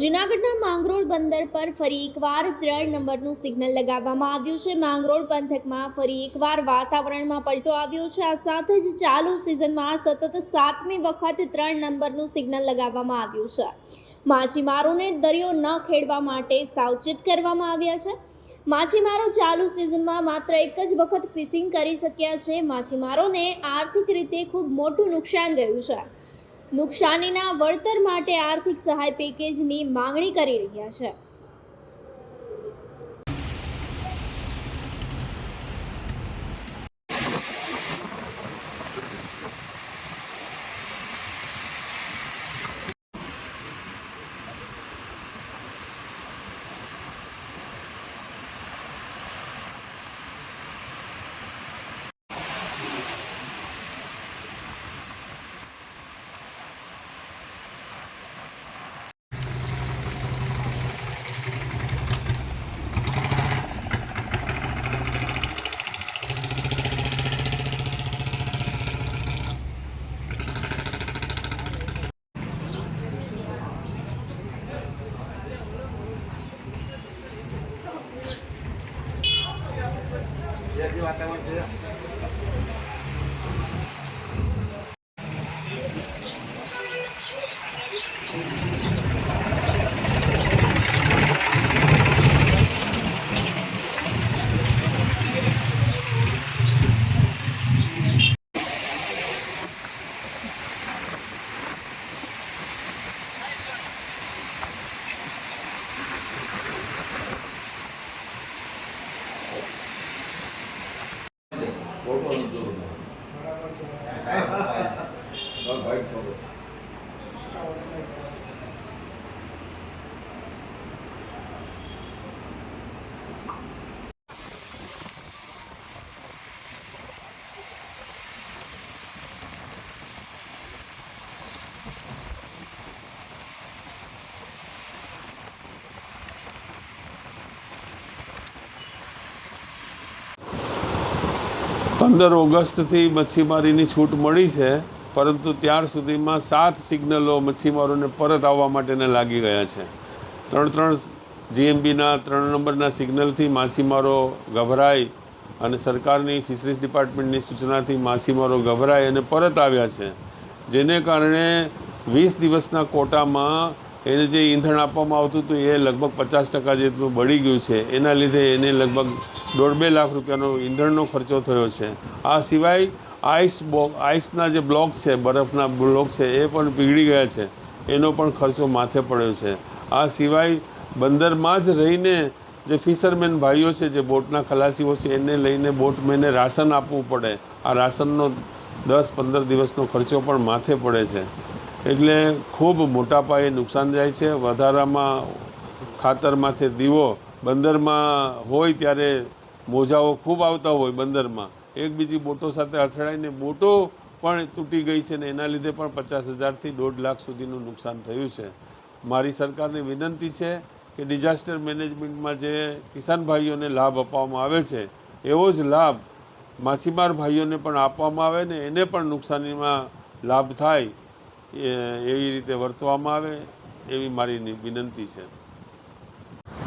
જૂનાગઢના માંગરોળ બંદર પર ફરી એકવાર ત્રણ નંબરનું સિગ્નલ લગાવવામાં આવ્યું છે. માંગરોળ પંથકમાં ફરી એકવાર વાતાવરણમાં પલટો આવ્યો છે. આ સાથે જ ચાલુ સિઝનમાં સતત સાતમી વખત ત્રણ નંબરનું સિગ્નલ લગાવવામાં આવ્યું છે. માછીમારોને દરિયો ન ખેડવા માટે સાવચેત કરવામાં આવ્યા છે. માછીમારો ચાલુ સિઝનમાં માત્ર એક જ વખત ફિશિંગ કરી શક્યા છે. માછીમારોને આર્થિક રીતે ખૂબ મોટું નુકસાન ગયું છે. નુકસાનીના વળતર માટે આર્થિક સહાય પેકેજની માંગણી કરી રહ્યા છે. જે વાતાવરણ છે. પંદર ઓગસ્ટથી મચ્છીમારીની છૂટ મળી છે, પરંતુ ત્યાર સુધીમાં સાત સિગ્નલો મચ્છીમારોને પરત આવવા માટેને લાગી ગયા છે. ત્રણ ત્રણ જીએમબીના, ત્રણ નંબરના સિગ્નલથી માછીમારો ગભરાય અને સરકારની ફિશરીઝ ડિપાર્ટમેન્ટની સૂચનાથી માછીમારો ગભરાય અને પરત આવ્યા છે, જેને કારણે વીસ દિવસના કોટામાં એને જે ઈંધણ આપવામાં આવતું હતું, એ લગભગ પચાસ ટકા જેટલું બળી ગયું છે. એના લીધે એને લગભગ દોઢ બે લાખ રૂપિયાનો ઈંધણનો ખર્ચો થયો છે. આ સિવાય આઈસ બો આઈસના જે બ્લોક છે, બરફના બ્લોક છે, એ પણ પીગળી ગયા છે. એનો પણ ખર્ચો માથે પડ્યો છે. આ સિવાય બંદરમાં જ રહીને જે ફિશરમેન ભાઈઓ છે, જે બોટના ખલાસીઓ છે, એને લઈને બોટમેને રાશન આપવું પડે. આ રાશનનો દસ પંદર દિવસનો ખર્ચો પણ માથે પડે છે. એટલે ખૂબ મોટા પાયે નુકસાન જાય છે. વધારામાં ખાતર માથે દીવો બંદરમાં હોય ત્યારે મોજાઓ ખૂબ આવતા હોય બંદરમાં. એકબીજી બોટો સાથે અથડાઈને બોટો પણ તૂટી ગઈ છે ને એના લીધે પણ પચાસ હજારથી દોઢ લાખ સુધીનું નુકસાન થયું છે. મારી સરકારને વિનંતી છે કે ડિઝાસ્ટર મેનેજમેન્ટમાં જે કિસાન ભાઈઓને લાભ આપવામાં આવે છે, એવો જ લાભ માછીમાર ભાઈઓને પણ આપવામાં આવે ને એને પણ નુકસાનીમાં લાભ થાય એવી રીતે વર્તવામાં આવે એવી મારી વિનંતી છે.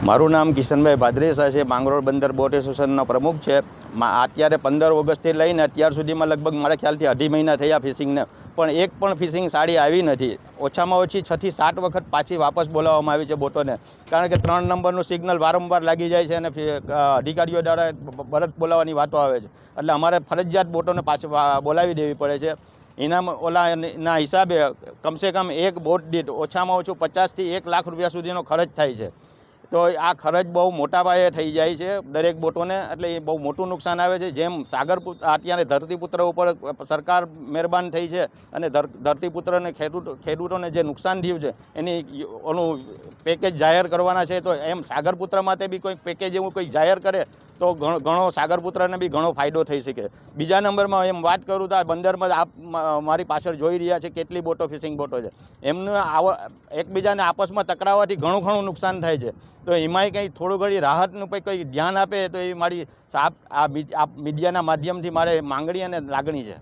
મારું નામ કિશનભાઈ ભાદરેસા છે, માંગરોળ બંદર બોટ એસોસિએશનનો પ્રમુખ છે. અત્યારે પંદર ઓગસ્ટથી લઈને અત્યાર સુધીમાં લગભગ મારા ખ્યાલથી અઢી મહિના થયા ફિશિંગને. પણ એક પણ ફિશિંગ સાડી આવી નથી. ઓછામાં ઓછી છથી સાત વખત પાછી વાપસ બોલાવવામાં આવી છે બોટોને. કારણ કે ત્રણ નંબરનું સિગ્નલ વારંવાર લાગી જાય છે અને અધિકારીઓ દ્વારા પરત બોલાવવાની વાતો આવે છે. એટલે અમારે ફરજિયાત બોટોને પાછી બોલાવી દેવી પડે છે. ઇનામ ઓલા ના હિસાબે કમસે કમ એક બોટ દીઠ ઓછામાં ઓછું પચાસથી એક લાખ રૂપિયા સુધીનો ખર્ચ થાય છે. તો આ ખર્ચ બહુ મોટા પાયે થઈ જાય છે દરેક બોટોને, એટલે એ બહુ મોટું નુકસાન આવે છે. જેમ સાગર અત્યારે ધરતીપુત્ર ઉપર સરકાર મહેરબાન થઈ છે અને ધરતીપુત્રને ખેડૂત, ખેડૂતોને જે નુકસાન થયું છે, એની ઓનું પેકેજ જાહેર કરવાના છે, તો એમ સાગરપુત્ર માટે બી કોઈ પેકેજ એવું કોઈ જાહેર કરે, તો ઘણો સાગરપુત્રને બી ઘણો ફાયદો થઈ શકે. બીજા નંબરમાં એમ વાત કરું તો આ બંદરમાં આપ મારી પાછળ જોઈ રહ્યા છે કેટલી બોટો ફિશિંગ બોટો છે. એમનું આવ, એકબીજાને આપસમાં ટકરાવવાથી ઘણું ઘણું નુકસાન થાય છે. તો એમાંય કંઈ થોડું ઘણી રાહતનું કંઈ કંઈ ધ્યાન આપે તો એ મારી આ મીડિયાના માધ્યમથી મારે માંગણી અને લાગણી છે.